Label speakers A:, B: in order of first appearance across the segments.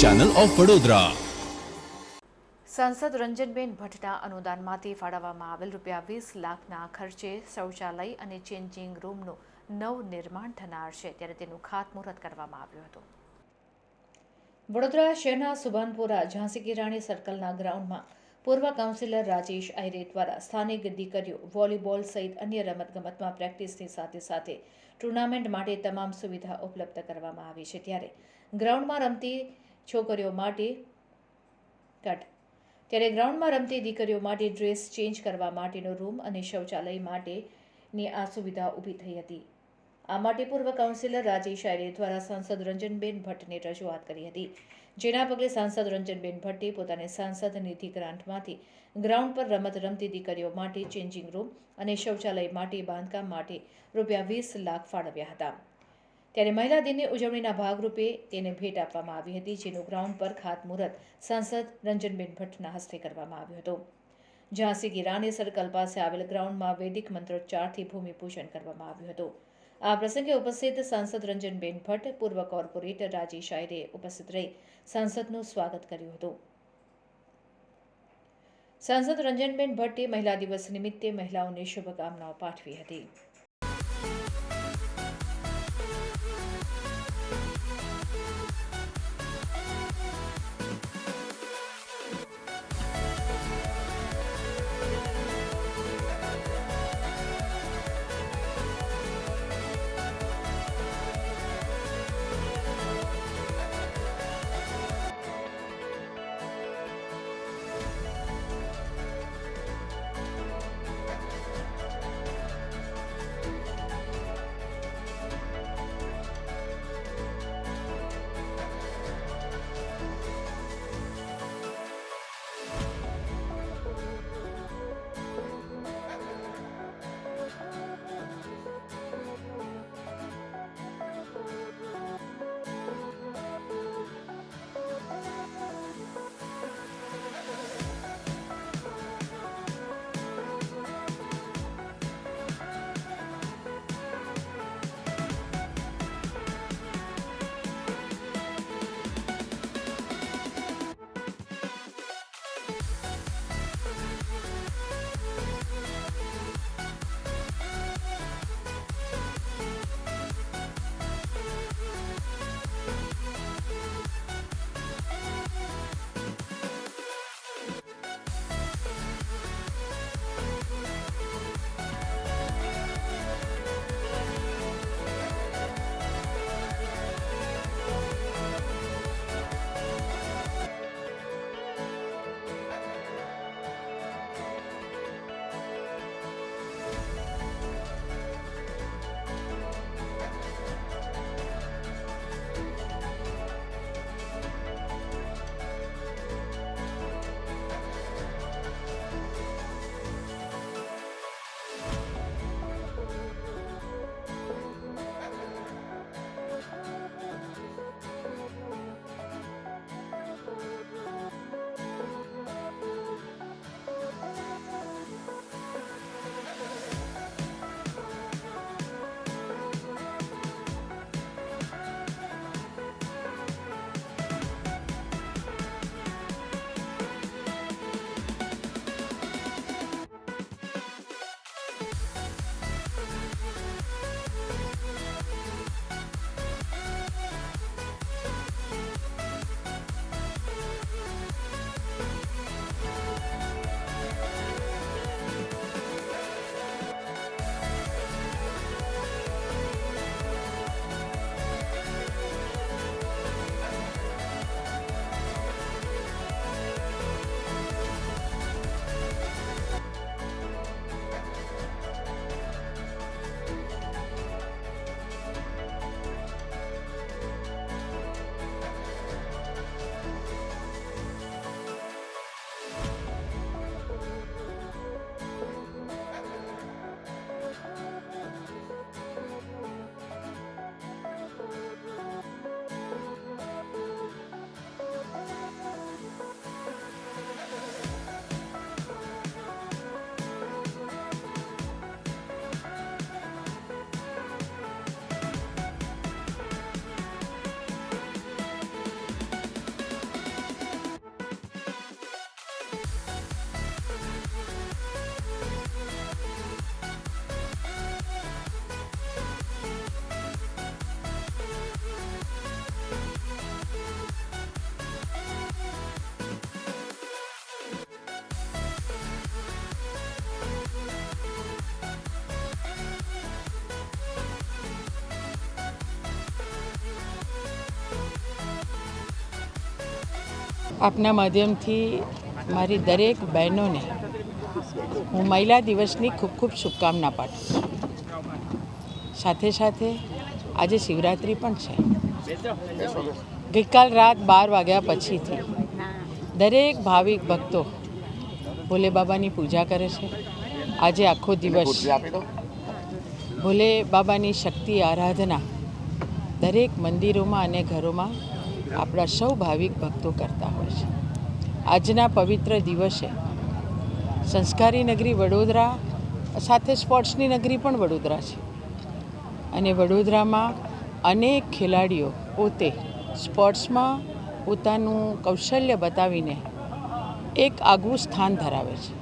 A: Channel of Vadodara
B: સાંસદ રંજનબેન ભટ્ટના અનુદાનમાંથી ફાળવવામાં આવેલ રૂપિયા વીસ લાખના ખર્ચે શૌચાલય અને ચેન્જિંગ રૂમનું નવનિર્માણ થનાર છે. ત્યારે તેનું ખાતમુહૂર્ત કરવામાં આવ્યું હતું. વડોદરા શહેરના સુભાનપુરા ઝાંસી કિરાણી સર્કલના ગ્રાઉન્ડમાં પૂર્વ કાઉન્સિલર રાજેશ આહિરે દ્વારા સ્થાનિક દીકરીઓ વોલીબોલ સહિત અન્ય રમતગમતમાં પ્રેક્ટિસની સાથે સાથે ટુર્નામેન્ટ માટે તમામ સુવિધા ઉપલબ્ધ કરવામાં આવી છે. ત્યારે ગ્રાઉન્ડમાં રમતી છોકરીઓ માટે કટ. ત્યારે ગ્રાઉન્ડમાં રમતી દીકરીઓ માટે ડ્રેસ ચેન્જ કરવા માટેનો રૂમ અને શૌચાલય માટેની આ સુવિધા ઊભી થઈ હતી. આ માટે પૂર્વ કાઉન્સિલર રાજેશ આયરે દ્વારા સાંસદ રંજનબેન ભટ્ટને રજૂઆત કરી હતી. જેના પગલે સાંસદ રંજનબેન ભટ્ટે પોતાને સાંસદ નિધિ ગ્રાન્ટમાંથી ગ્રાઉન્ડ પર રમત રમતી દીકરીઓ માટે ચેન્જિંગ રૂમ અને શૌચાલય માટે બાંધકામ માટે રૂપિયા વીસ લાખ ફાળવ્યા હતા. ત્યારે મહિલા દિનની ઉજવણીના ભાગરૂપે તેને ભેટ આપવામાં આવી હતી, જેનું ગ્રાઉન્ડ પર ખાતમુહૂર્ત સાંસદ રંજનબેન ભટ્ટના હસ્તે કરવામાં આવ્યું હતું. ઝાંસી ગીરાની સર્કલ પાસે આવેલ ગ્રાઉન્ડમાં વૈદિક મંત્રોચ્ચારથી ભૂમિપૂજન કરવામાં આવ્યું હતું. આ પ્રસંગે ઉપસ્થિત સાંસદ રંજનબેન ભટ્ટ, પૂર્વ કોર્પોરેટર રાજી આયરે ઉપસ્થિત રહી સાંસદનું સ્વાગત કર્યું હતું. સાંસદ રંજનબેન ભટ્ટે મહિલા દિવસ નિમિત્તે મહિલાઓને શુભકામનાઓ પાઠવી હતી.
A: આપના માધ્યમથી મારી દરેક બહેનોને હું મહિલા દિવસની ખૂબ ખૂબ શુભકામના પાઠવું છું. સાથે સાથે આજે શિવરાત્રિ પણ છે. ગઈકાલ રાત બાર વાગ્યા પછીથી દરેક ભાવિક ભક્તો ભોલે બાબાની પૂજા કરે છે. આજે આખો દિવસ ભોલે બાબાની શક્તિ આરાધના દરેક મંદિરોમાં અને ઘરોમાં આપણા સૌ ભાવિક ભક્તો કરતા હોય છે. આજના પવિત્ર દિવસે સંસ્કારી નગરી વડોદરા સાથે સ્પોર્ટ્સની નગરી પણ વડોદરા છે. અને વડોદરામાં અનેક ખેલાડીઓ પોતે સ્પોર્ટ્સમાં પોતાનું કૌશલ્ય બતાવીને એક આગવું સ્થાન ધરાવે છે.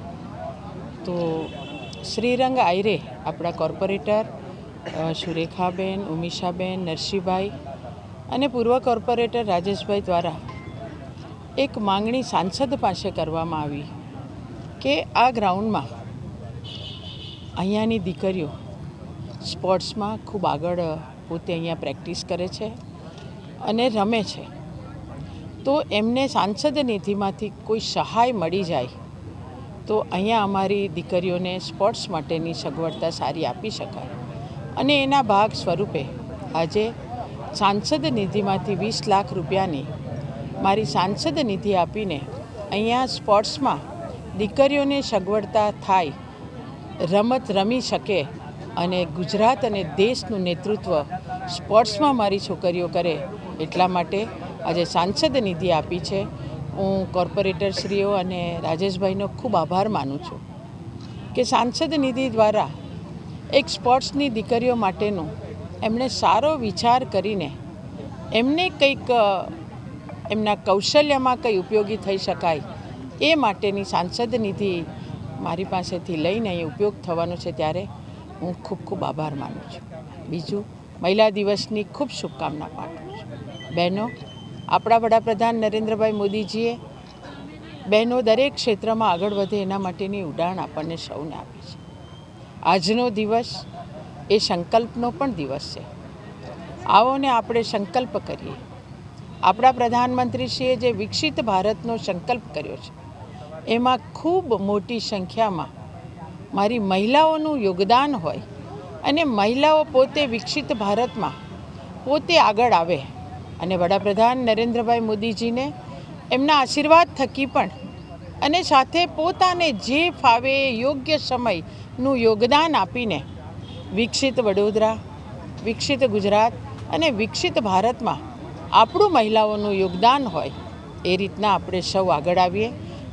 A: તો શ્રીરંગ આયરે આપણા કોર્પોરેટર સુરેખાબેન ઉમિશાબેન નરસિંહભાઈ અને પૂર્વ કોર્પોરેટર રાજેશભાઈ દ્વારા એક માંગણી સાંસદ પાસે કરવામાં આવી કે આ ગ્રાઉન્ડમાં અહીંયાની દીકરીઓ સ્પોર્ટ્સમાં ખૂબ આગળ પોતે અહીંયા પ્રેક્ટિસ કરે છે અને રમે છે. તો એમને સાંસદ નિધિમાંથી કોઈ સહાય મળી જાય તો અહીંયા અમારી દીકરીઓને સ્પોર્ટ્સ માટેની સગવડતા સારી આપી શકાય. અને એના ભાગ સ્વરૂપે આજે સાંસદ નિધિમાંથી વીસ લાખ રૂપિયાની મારી સાંસદ નિધિ આપીને અહીંયા સ્પોર્ટ્સમાં દીકરીઓને સગવડતા થાય, રમત રમી શકે અને ગુજરાત અને દેશનું નેતૃત્વ સ્પોર્ટ્સમાં મારી છોકરીઓ કરે એટલા માટે આજે સાંસદ નિધિ આપી છે. હું કોર્પોરેટરશ્રીઓ અને રાજેશભાઈનો ખૂબ આભાર માનું છું કે સાંસદ નિધિ દ્વારા એક સ્પોર્ટ્સની દીકરીઓ માટેનું એમણે સારો વિચાર કરીને એમને કંઈક એમના કૌશલ્યમાં કંઈ ઉપયોગી થઈ શકાય એ માટેની સાંસદ નિધિ મારી પાસેથી લઈને અહીં ઉપયોગ થવાનો છે ત્યારે હું ખૂબ ખૂબ આભાર માનું છું. બીજું, મહિલા દિવસની ખૂબ શુભકામના પાઠવું છું. બહેનો, આપણા વડાપ્રધાન નરેન્દ્રભાઈ મોદીજીએ બહેનો દરેક ક્ષેત્રમાં આગળ વધે એના માટેની ઉડાણ આપણને સૌને આપી છે. આજનો દિવસ એ સંકલ્પનો પણ દિવસ છે. આવો ને આપણે સંકલ્પ કરીએ. આપણા પ્રધાનમંત્રીશ્રીએ જે વિકસિત ભારતનો સંકલ્પ કર્યો છે, એમાં ખૂબ મોટી સંખ્યામાં મારી મહિલાઓનું યોગદાન હોય અને મહિલાઓ પોતે વિકસિત ભારતમાં પોતે આગળ આવે અને વડાપ્રધાન નરેન્દ્રભાઈ મોદીજીને એમના આશીર્વાદ થકી પણ અને સાથે પોતાને જે ફાવે યોગ્ય સમયનું યોગદાન આપીને વિકસિત વડોદરા, વિકસિત ગુજરાત અને વિકસિત ભારતમાં આપણું મહિલાઓનું યોગદાન હોય એ રીતના આપણે સૌ આગળ આવીએ.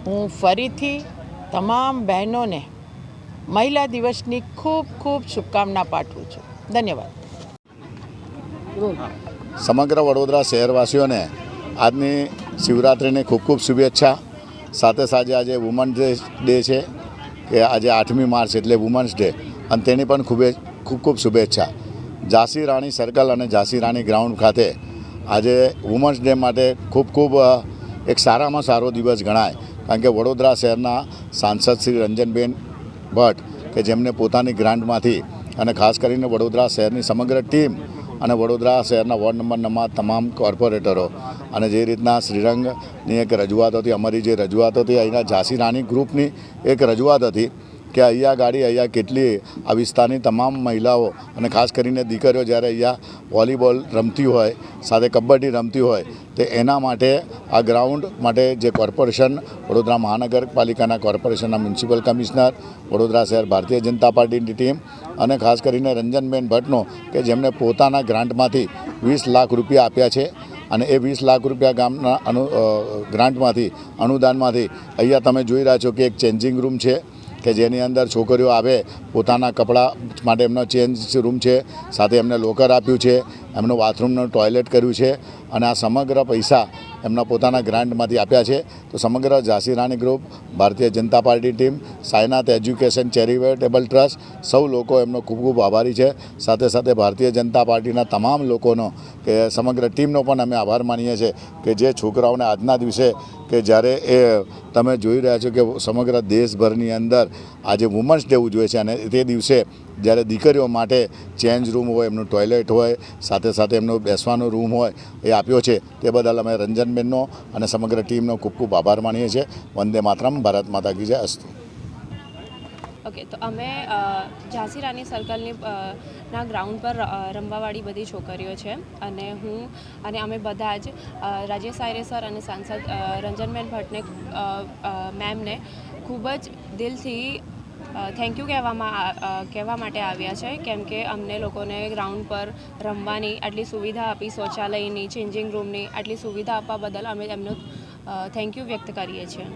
A: હું ફરીથી તમામ બહેનોને મહિલા દિવસની ખૂબ ખૂબ શુભકામના પાઠવું છું. ધન્યવાદ.
C: સમગ્ર વડોદરા શહેરવાસીઓને આજની શિવરાત્રિની ખૂબ ખૂબ શુભેચ્છા. સાથે સાથે આજે વુમન્સ ડે છે, કે આજે આઠમી માર્ચ એટલે વુમન્સ ડે અને તેની પણ ખૂબ ખૂબ ખૂબ શુભેચ્છા. ઝાંસી રાણી સર્કલ અને ઝાંસી રાણી ગ્રાઉન્ડ ખાતે આજે વુમન્સ ડે માટે ખૂબ ખૂબ એક સારામાં સારો દિવસ ગણાય. કારણ કે વડોદરા શહેરના સાંસદ શ્રી રંજનબેન ભટ્ટ, કે જેમને પોતાની ગ્રાન્ટમાંથી અને ખાસ કરીને વડોદરા શહેરની સમગ્ર ટીમ અને વડોદરા શહેરના વોર્ડ નંબર નંબર તમામ કોર્પોરેટરો અને જે રીતના શ્રીરંગની એક રજૂઆત હતી, અમારી જે રજૂઆત હતી, અહીંના ઝાંસી રાણી ગ્રુપની એક રજૂઆત હતી કે અહીંયા ગાડી, અહીંયા કેટલી આ વિસ્તારની તમામ મહિલાઓ અને ખાસ કરીને દીકરીઓ જ્યારે અહીંયા વોલીબોલ રમતી હોય, સાથે કબડ્ડી રમતી હોય, તે એના માટે આ ગ્રાઉન્ડ માટે જે કોર્પોરેશન વડોદરા મહાનગરપાલિકાના કોર્પોરેશનના મ્યુનિસિપલ કમિશનર, વડોદરા શહેર ભારતીય જનતા પાર્ટીની ટીમ અને ખાસ કરીને રંજનબેન ભટ્ટનો કે જેમણે પોતાના ગ્રાન્ટમાંથી વીસ લાખ રૂપિયા આપ્યા છે અને એ વીસ લાખ રૂપિયા ગામના અનુ ગ્રાન્ટમાંથી, અનુદાનમાંથી અહીંયા તમે જોઈ રહ્યા છો કે એક ચેન્જિંગ રૂમ છે. કે જેની અંદર છોકરીઓ આવે, પોતાના કપડાં માટે એમનો ચેન્જ રૂમ છે, સાથે એમને લોકર આપ્યું છે, એમનું બાથરૂમનું ટોયલેટ કર્યું છે, અને આ સમગ્ર પૈસા એમના પોતાના ગ્રાન્ટમાંથી આપ્યા છે. તો સમગ્ર Jhansi Rani group, Bharatiya Janata party team, Sainath education charitable trust, સૌ લોકો એમનો ખૂબ ખૂબ આભારી છે. સાથે સાથે ભારતીય જનતા પાર્ટીના તમામ લોકોનો કે સમગ્ર ટીમનો પણ અમે આભાર માનીએ છીએ કે જે છોકરાઓને આજના દિવસે કે જ્યારે એ તમે જોઈ રહ્યા છો કે સમગ્ર દેશભરની અંદર આજે વુમન્સ ડે ઉજવે છે અને તે દિવસે જ્યારે દીકરીઓ માટે ચેન્જ રૂમ હોય, એમનું ટોયલેટ હોય, સાથે સાથે એમનો બેસવાનો રૂમ હોય એ આપ્યો છે. તે બદલ અમે રંજનબેન મેડમનો અને સમગ્ર ટીમનો ખૂબ ખૂબ આભાર માનીએ છીએ. વંદે માતરમ, ભારત માતા કી જય, અસ્તુ.
D: ઓકે તો અમે ઝાંસી રાની સર્કલની ના ગ્રાઉન્ડ પર રમવાવાળી બધી છોકરીઓ છે અને હું અને અમે બધા જ રાજેશ આયરે સર અને સાંસદ રંજનબેન ભટ્ટને મેમને ખૂબ જ દિલથી થેન્ક યુ કહેવામાં કહેવા માટે આવ્યા છે, કેમ કે અમને લોકોને ગ્રાઉન્ડ પર રમવાની આટલી સુવિધા આપી, શૌચાલયની ચેન્જિંગ રૂમની આટલી સુવિધા આપવા બદલ અમે એમનું થેન્ક યુ વ્યક્ત કરીએ છીએ.